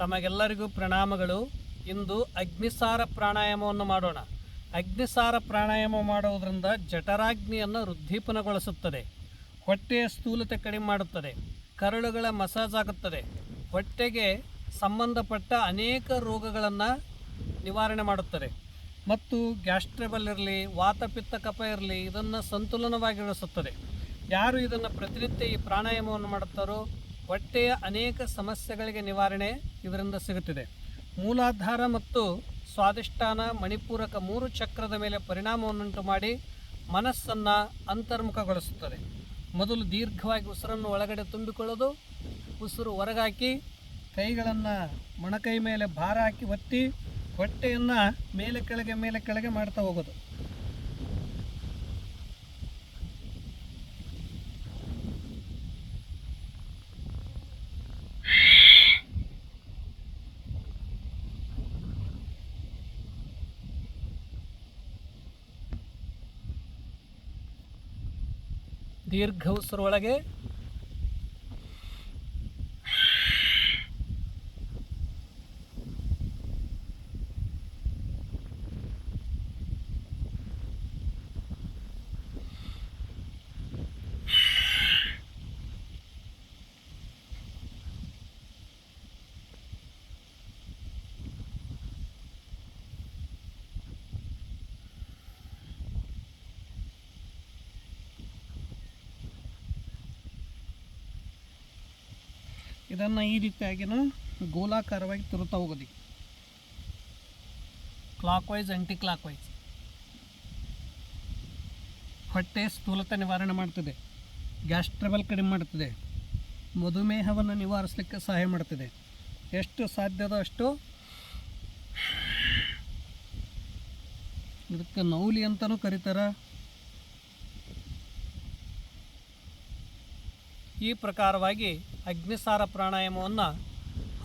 ತಮಗೆಲ್ಲರಿಗೂ ಪ್ರಣಾಮಗಳು. ಇಂದು ಅಗ್ನಿಸಾರ ಪ್ರಾಣಾಯಾಮವನ್ನು ಮಾಡೋಣ. ಅಗ್ನಿಸಾರ ಪ್ರಾಣಾಯಾಮ ಮಾಡುವುದರಿಂದ ಜಠರಾಗ್ನಿಯನ್ನು ವೃದ್ಧಿಪನಗೊಳಿಸುತ್ತದೆ. ಹೊಟ್ಟೆಯ ಸ್ಥೂಲತೆ ಕಡಿಮೆ ಮಾಡುತ್ತದೆ. ಕರಳುಗಳ ಮಸಾಜ್ ಆಗುತ್ತದೆ. ಹೊಟ್ಟೆಗೆ ಸಂಬಂಧಪಟ್ಟ ಅನೇಕ ರೋಗಗಳನ್ನು ನಿವಾರಣೆ ಮಾಡುತ್ತದೆ. ಮತ್ತು ಗ್ಯಾಸ್ಟ್ರೇಬಲ್ ಇರಲಿ, ವಾತಪಿತ್ತ ಕಫ ಇರಲಿ, ಇದನ್ನು ಸಂತುಲನವಾಗಿರಿಸುತ್ತದೆ ಯಾರು ಇದನ್ನು ಪ್ರತಿನಿತ್ಯ ಈ ಪ್ರಾಣಾಯಾಮವನ್ನು ಮಾಡುತ್ತಾರೋ ಹೊಟ್ಟೆಯ ಅನೇಕ ಸಮಸ್ಯೆಗಳಿಗೆ ನಿವಾರಣೆ ಇದರಿಂದ ಸಿಗುತ್ತಿದೆ. ಮೂಲಾಧಾರ ಮತ್ತು ಸ್ವಾದಿಷ್ಠಾನ ಮಣಿಪೂರಕ ಮೂರು ಚಕ್ರದ ಮೇಲೆ ಪರಿಣಾಮವನ್ನುಂಟು ಮಾಡಿ ಮನಸ್ಸನ್ನು ಅಂತರ್ಮುಖಗೊಳಿಸುತ್ತದೆ. ಮೊದಲು ದೀರ್ಘವಾಗಿ ಉಸಿರನ್ನು ಒಳಗಡೆ ತುಂಬಿಕೊಳ್ಳೋದು, ಉಸಿರು ಹೊರಗಾಕಿ ಕೈಗಳನ್ನು ಮೊಣಕೈ ಮೇಲೆ ಭಾರ ಹಾಕಿ ಒತ್ತಿ ಹೊಟ್ಟೆಯನ್ನು ಮೇಲೆ ಕೆಳಗೆ ಮೇಲೆ ಕೆಳಗೆ ಮಾಡ್ತಾ ಹೋಗೋದು. ದೀರ್ಘ ಉಸಿರು ಇದನ್ನು ಈ ರೀತಿಯಾಗಿ ಗೋಲಾಕಾರವಾಗಿ ತಿರುತ್ತಾ ಹೋಗೋದು. Clockwise anticlockwise ಹೊಟ್ಟೆ ಸ್ಥೂಲತೆ ನಿವಾರಣೆ ಮಾಡ್ತದೆ. ಗ್ಯಾಸ್ ಟ್ರಬಲ್ ಕಡಿಮೆ ಮಾಡ್ತದೆ. ಮಧುಮೇಹವನ್ನು ನಿವಾರಿಸಲಿಕ್ಕೆ ಸಹಾಯ ಮಾಡ್ತದೆ. ಎಷ್ಟು ಸಾಧ್ಯದ ಅಷ್ಟು ಇದಕ್ಕೆ ನೌಲಿ ಅಂತಲೂ ಕರೀತಾರೆ. ಈ ಪ್ರಕಾರವಾಗಿ ಅಗ್ನಿಸಾರ ಪ್ರಾಣಾಯಾಮವನ್ನು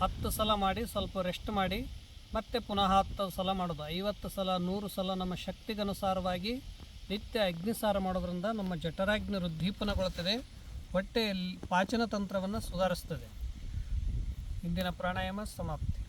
ಹತ್ತು ಸಲ ಮಾಡಿ, ಸ್ವಲ್ಪ ರೆಸ್ಟ್ ಮಾಡಿ, ಮತ್ತೆ ಪುನಃ ಹತ್ತು ಸಲ ಮಾಡೋದು. ಐವತ್ತು ಸಲ, ನೂರು ಸಲ ನಮ್ಮ ಶಕ್ತಿಗನುಸಾರವಾಗಿ ನಿತ್ಯ ಅಗ್ನಿಸಾರ ಮಾಡೋದ್ರಿಂದ ನಮ್ಮ ಜಠರಾಗ್ನಿ ವೃದ್ಧೀಪನಗೊಳ್ಳುತ್ತದೆ. ಹೊಟ್ಟೆಯಲ್ಲಿ ಪಾಚನ ತಂತ್ರವನ್ನು ಸುಧಾರಿಸ್ತದೆ. ಇಂದಿನ ಪ್ರಾಣಾಯಾಮ ಸಮಾಪ್ತಿ.